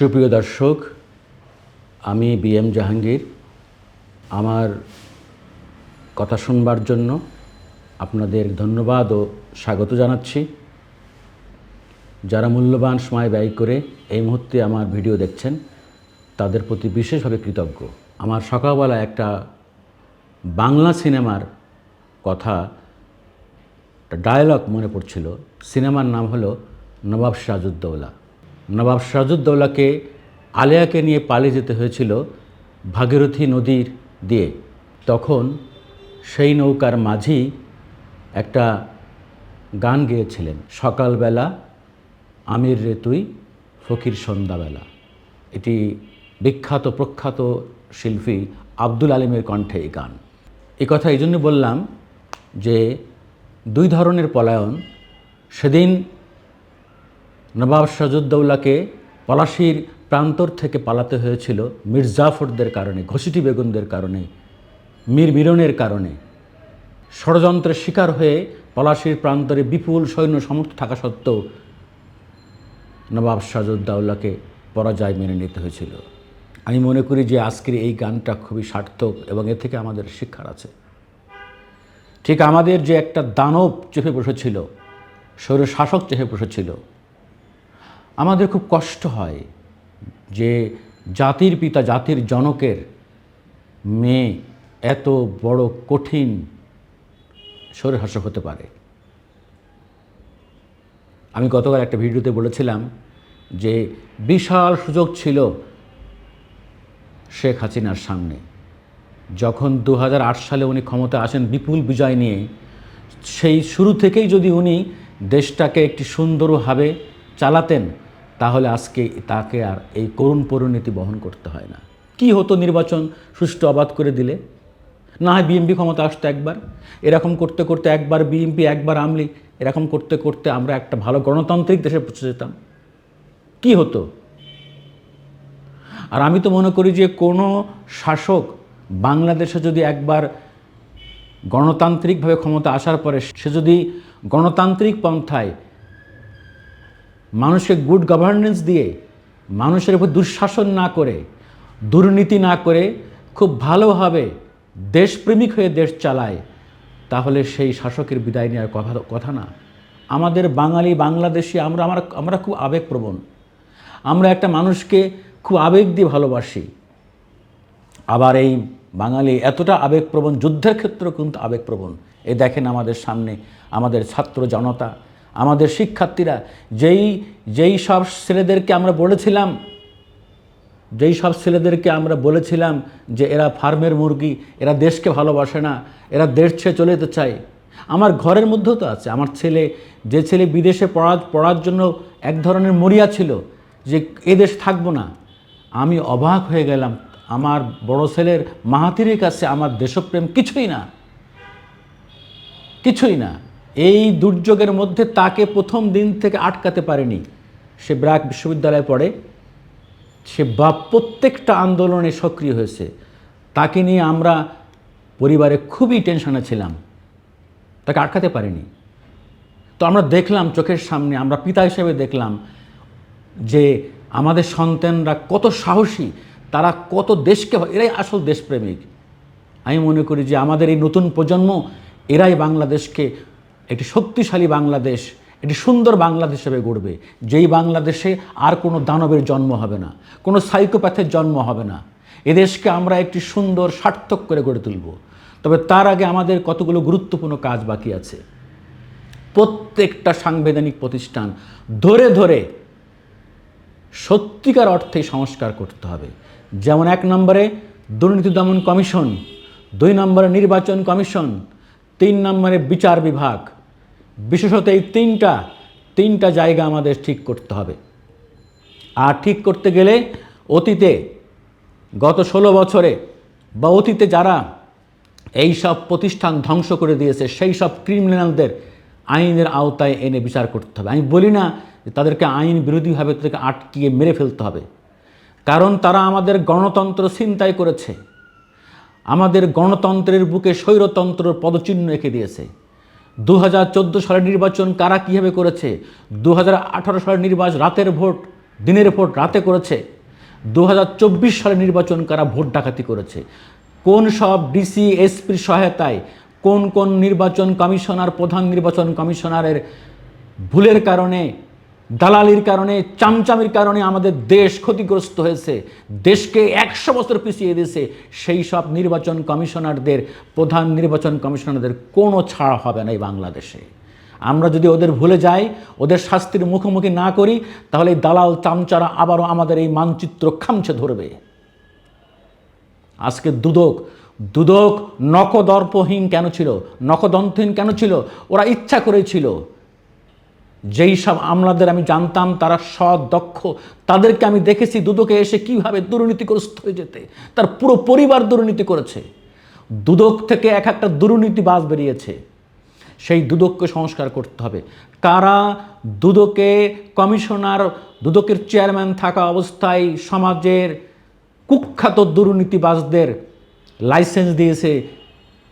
সুপ্রিয় দর্শক, আমি বি এম জাহাঙ্গীর। আমার কথা শুনবার জন্য আপনাদের ধন্যবাদ ও স্বাগত জানাচ্ছি। যারা মূল্যবান সময় ব্যয় করে এই মুহূর্তে আমার ভিডিও দেখছেন, তাদের প্রতি বিশেষভাবে কৃতজ্ঞ। আমার সকালবেলা একটা বাংলা সিনেমার কথা ডায়ালগ মনে পড়ছিল। সিনেমার নাম হলো নবাব সিরাজউদ্দৌলা। নবাব সিরাজউদ্দৌলাকে আলেয়াকে নিয়ে পালিয়ে যেতে হয়েছিল ভাগীরথী নদীর দিয়ে। তখন সেই নৌকার মাঝি একটা গান গেয়েছিলেন, সকালবেলা আমির রে তুই, ফকির সন্ধ্যাবেলা। এটি বিখ্যাত প্রখ্যাত শিল্পী আব্দুল আলিমের কণ্ঠে এই গান। এই কথা এই জন্য বললাম যে দুই ধরনের পলায়ন। সেদিন নবাব সাজুদ্দৌলাকে পলাশির প্রান্তর থেকে পালাতে হয়েছিল মির্জাফরদের কারণে ঘসিটি বেগুনদের কারণে, মীর মিরনের কারণে। ষড়যন্ত্রের শিকার হয়ে পলাশির প্রান্তরে বিপুল সৈন্য সমর্থ থাকা সত্ত্বেও নবাব সাজুদ্দৌলাকে পরাজয় মেনে নিতে হয়েছিল। আমি মনে করি যে আজকের এই গানটা খুবই সার্থক এবং এ থেকে আমাদের শিক্ষার আছে। ঠিক আমাদের যে একটা দানব চেপে বসেছিল স্বৈর শাসক চেপে বসেছিল আমাদের খুব কষ্ট হয় যে জাতির পিতা, জাতির জনকের মেয়ে এত বড় কঠিন স্বৈর শাসক হতে পারে। আমি গতকাল একটা ভিডিওতে বলেছিলাম যে বিশাল সুযোগ ছিল শেখ হাসিনার সামনে। যখন দু হাজার আট সালে উনি ক্ষমতা আসেন বিপুল বিজয় নিয়ে, সেই শুরু থেকেই যদি উনি দেশটাকে একটি সুন্দরভাবে চালাতেন তাহলে আজকে তাকে আর এই করুণ পরিণতি বহন করতে হয় না। কি হতো নির্বাচন সুষ্ঠু অবাধ করে দিলে? না হয় বিএমপি ক্ষমতা আসতো একবার, এরকম করতে করতে একবার বিএমপি একবার আমলি এরকম করতে করতে আমরা একটা ভালো গণতান্ত্রিক দেশে পৌঁছে যেতাম। কি হতো? আর আমি তো মনে করি যে কোনো শাসক বাংলাদেশে যদি একবার গণতান্ত্রিকভাবে ক্ষমতা আসার পরে সে যদি গণতান্ত্রিক পন্থায় মানুষকে গুড গভর্নেন্স দিয়ে মানুষের উপর দুঃশাসন না করে, দুর্নীতি না করে, খুব ভালোভাবে দেশপ্রেমিক হয়ে দেশ চালায়, তাহলে সেই শাসকের বিদায় নেওয়ার কথা কথা না। আমাদের বাঙালি, বাংলাদেশি, আমরা আমরা আমরা খুব আবেগপ্রবণ। আমরা একটা মানুষকে খুব আবেগ দিয়ে ভালোবাসি। আবার এই বাঙালি এতটা আবেগপ্রবণ, যুদ্ধের ক্ষেত্রেও কিন্তু আবেগপ্রবণ। এ দেখেন আমাদের সামনে আমাদের ছাত্র জনতা আমাদের শিক্ষার্থীরা, যেই যেই সব ছেলেদেরকে আমরা বলেছিলাম, যেই সব ছেলেদেরকে আমরা বলেছিলাম যে এরা ফার্মের মুরগি, এরা দেশকে ভালোবাসে না, এরা দেশ ছেড়ে চলে যেতে চায়, আমার ঘরের মধ্যেও তো আছে। আমার ছেলে, যে ছেলে বিদেশে পড়া, পড়ার জন্য এক ধরনের মরিয়া ছিল যে এ দেশ থাকব না। আমি অবাক হয়ে গেলাম, আমার বড় ছেলের মাহাতিরের কাছে আমার দেশপ্রেম কিছুই না কিছুই না। এই দুর্যোগের মধ্যে তাকে প্রথম দিন থেকে আটকাতে পারেনি। সে ব্র্যাক বিশ্ববিদ্যালয়ে পড়ে। সে বা প্রত্যেকটা আন্দোলনে সক্রিয় হয়েছে। তাকে নিয়ে আমরা পরিবারে খুবই টেনশনে ছিলাম। তাকে আটকাতে পারিনি। তো আমরা দেখলাম চোখের সামনে, আমরা পিতা হিসেবে দেখলাম যে আমাদের সন্তানরা কত সাহসী, তারা কত দেশকে, এরাই আসল দেশপ্রেমিক। আমি মনে করি যে আমাদের এই নতুন প্রজন্ম, এরাই বাংলাদেশকে একটি শক্তিশালী বাংলাদেশ, একটি সুন্দর বাংলাদেশ হিসেবে গড়বে। যেই বাংলাদেশে আর কোনো দানবের জন্ম হবে না, কোনো সাইকোপ্যাথের জন্ম হবে না। এদেশকে আমরা একটি সুন্দর, সার্থক করে গড়ে তুলব। তবে তার আগে আমাদের কতগুলো গুরুত্বপূর্ণ কাজ বাকি আছে। প্রত্যেকটা সাংবিধানিক প্রতিষ্ঠান ধরে ধরে সত্যিকার অর্থে সংস্কার করতে হবে। যেমন এক নম্বরে দুর্নীতি দমন কমিশন, দুই নম্বরে নির্বাচন কমিশন, তিন নম্বরে বিচার বিভাগ। বিশেষত এই তিনটা তিনটা জায়গা আমাদের ঠিক করতে হবে। আর ঠিক করতে গেলে অতীতে গত ষোলো বছরে বা অতীতে যারা এই সব প্রতিষ্ঠান ধ্বংস করে দিয়েছে, সেই সব ক্রিমিনালদের আইনের আওতায় এনে বিচার করতে হবে। আমি বলি না তাদেরকে আইন বিরোধীভাবে তাদেরকে আটকিয়ে মেরে ফেলতে হবে। কারণ তারা আমাদের গণতন্ত্র ছিনতাই করেছে। আমাদের গণতন্ত্রের বুকে স্বৈরতন্ত্রের পদচিহ্ন রেখে দিয়েছে। দু হাজার সালের নির্বাচন কারা কীভাবে করেছে? দু হাজার সালের নির্বাচন রাতের ভোট, দিনের ভোট রাতে করেছে। দু সালের নির্বাচন কারা ভোট ডাকাতি করেছে? কোন সব ডিসি এসপির সহায়তায় কোন কোন নির্বাচন কমিশনার, প্রধান নির্বাচন কমিশনারের ভুলের কারণে দালালির কারণে, চামচামির কারণে আমাদের দেশ ক্ষতিগ্রস্ত হয়েছে। দেশকে একশো বছর পিছিয়ে দিয়েছে। সেই সব নির্বাচন কমিশনারদের, প্রধান নির্বাচন কমিশনারদের কোনো ছাড় হবে না এই বাংলাদেশে। আমরা যদি ওদের ভুলে যাই, ওদের শাস্তির মুখোমুখি না করি, তাহলে দালাল চামচারা আবারও আমাদের এই মানচিত্র খামছে ধরবে। আজকে দুদক দুদক নকদর্পহীন কেন ছিল? নকদন্তহীন কেন ছিল? ওরা ইচ্ছা করেছিল যেই সব আমলাদের আমি জানতাম, তারা সৎ দক্ষ তাদেরকে আমি দেখেছি, দুদকে এসে কীভাবে দুর্নীতিগ্রস্ত হয়ে যেতে। তার পুরো পরিবার দুর্নীতি করেছে। দুদক থেকে এক একটা দুর্নীতিবাজ বেরিয়েছে। সেই দুদককে সংস্কার করতে হবে। কারা দুদকে কমিশনার, দুদকের চেয়ারম্যান থাকা অবস্থায় সমাজের কুখ্যাত দুর্নীতিবাজদের লাইসেন্স দিয়েছে,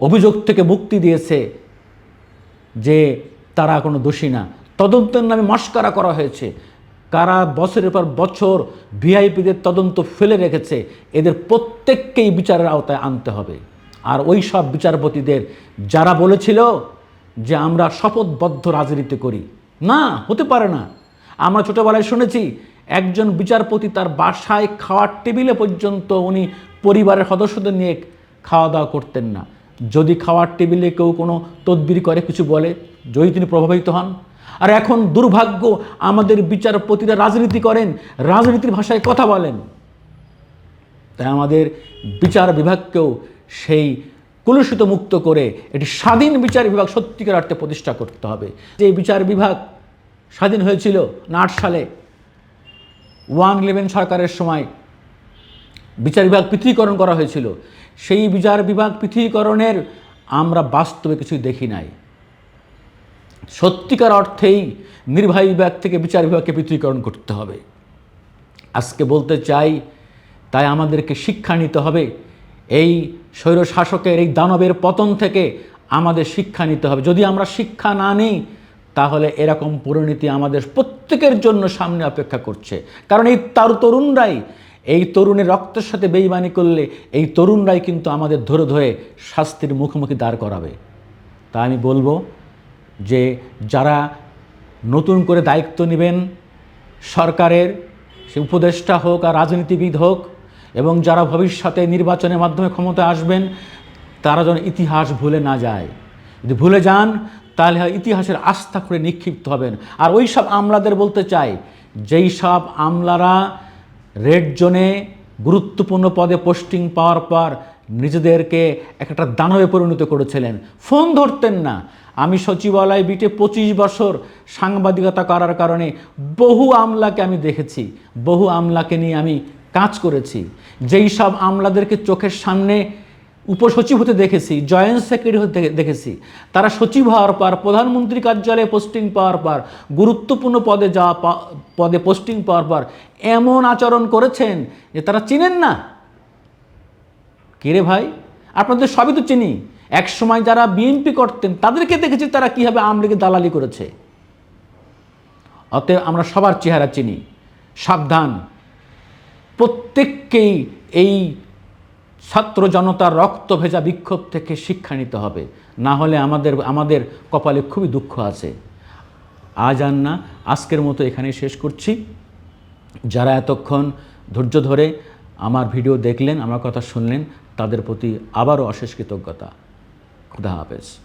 অভিযোগ থেকে মুক্তি দিয়েছে যে তারা কোনো দোষী না। তদন্তের নামে মস্কারা করা হয়েছে। কারা বছরের পর বছর ভিআইপিদের তদন্ত ফেলে রেখেছে, এদের প্রত্যেককেই বিচারের আওতায় আনতে হবে। আর ওই সব বিচারপতিদের যারা বলেছিল যে আমরা শপথবদ্ধ রাজনীতি করি, না, হতে পারে না। আমরা ছোটোবেলায় শুনেছি, একজন বিচারপতি তার বাসায় খাওয়ার টেবিলে পর্যন্ত উনি পরিবারের সদস্যদের নিয়ে খাওয়া দাওয়া করতেন না। যদি খাওয়ার টেবিলে কেউ কোনো তদবির করে, কিছু বলে, যদি তিনি প্রভাবিত হন। আর এখন দুর্ভাগ্য, আমাদের বিচারপতিরা রাজনীতি করেন, রাজনীতির ভাষায় কথা বলেন। তাই আমাদের বিচার বিভাগকেও সেই কলুষিত মুক্ত করে একটি স্বাধীন বিচার বিভাগ সত্যিকার অর্থে প্রতিষ্ঠা করতে হবে। যে বিচার বিভাগ স্বাধীন হয়েছিল না সালে, ওয়ান ইলেভেন সরকারের সময় বিচার বিভাগ পৃথকীকরণ করা হয়েছিল। সেই বিচার বিভাগ পৃথকীকরণের আমরা বাস্তবে কিছুই দেখি নাই। সত্যিকার অর্থেই নির্বাহী বিভাগ থেকে বিচার বিভাগকে পৃথকীকরণ করতে হবে। আজকে বলতে চাই, তাই আমাদেরকে শিক্ষা নিতে হবে। এই স্বৈর শাসকের এই দানবের পতন থেকে আমাদের শিক্ষা নিতে হবে। যদি আমরা শিক্ষা না নিই, তাহলে এরকম পরিণতি আমাদের প্রত্যেকের জন্য সামনে অপেক্ষা করছে। কারণ এই তার তরুণরাই এই তরুণের রক্তের সাথে বেইমানি করলে এই তরুণরাই কিন্তু আমাদের ধরে ধরে শাস্তির মুখোমুখি দাঁড় করাবে। তা আমি বলব যে যারা নতুন করে দায়িত্ব নেবেন, সরকারের, সে উপদেষ্টা হোক আর রাজনীতিবিদ হোক, এবং যারা ভবিষ্যতে নির্বাচনের মাধ্যমে ক্ষমতায় আসবেন, তারা যেন ইতিহাস ভুলে না যায়। যদি ভুলে যান, তাহলে ইতিহাসের আস্থা করে নিক্ষিপ্ত হবেন। আর ওই সব আমলাদের বলতে চাই যেই সব আমলারা রেড জোনে গুরুত্বপূর্ণ পদে পোস্টিং পাওয়ার পর নিজেদেরকে একটা দানবে পরিণত করেছিলেন। ফোন ধরতেন না। আমি সচিবালয় বিটে পঁচিশ বছর সাংবাদিকতা করার কারণে বহু আমলাকে আমি দেখেছি, বহু আমলাকে নিয়ে আমি কাজ করেছি। যেই সব আমলাদেরকে চোখের সামনে উপসচিব হতে দেখেছি, জয়েন্ট সেক্রেটারি হতে দেখেছি। তারা সচিব হওয়ার পর প্রধানমন্ত্রী কার্যালয়ে পোস্টিং পাওয়ার পর, গুরুত্বপূর্ণ পদে যাওয়া পদে পোস্টিং পাওয়ার পর এমন আচরণ করেছেন যে তারা চিনেন না। কিরে ভাই? আপনাদের সবই তো চিনি। এক সময় যারা বিএনপি করতেন, তাদেরকে দেখেছি তারা কীভাবে লীগের দালালি করেছে। অতএব আমরা সবার চেহারা চিনি। সাবধান। প্রত্যেককেই এই ছাত্র জনতার রক্ত ভেজা বিক্ষোভ থেকে শিক্ষা নিতে হবে। না হলে আমাদের আমাদের কপালে খুবই দুঃখ আছে। আজ আর না, আজকের মতো এখানে শেষ করছি। যারা এতক্ষণ ধৈর্য ধরে আমার ভিডিও দেখলেন, আমার কথা শুনলেন, তাদের প্রতি আবারও অশেষ কৃতজ্ঞতা। খুদা হাফেজ।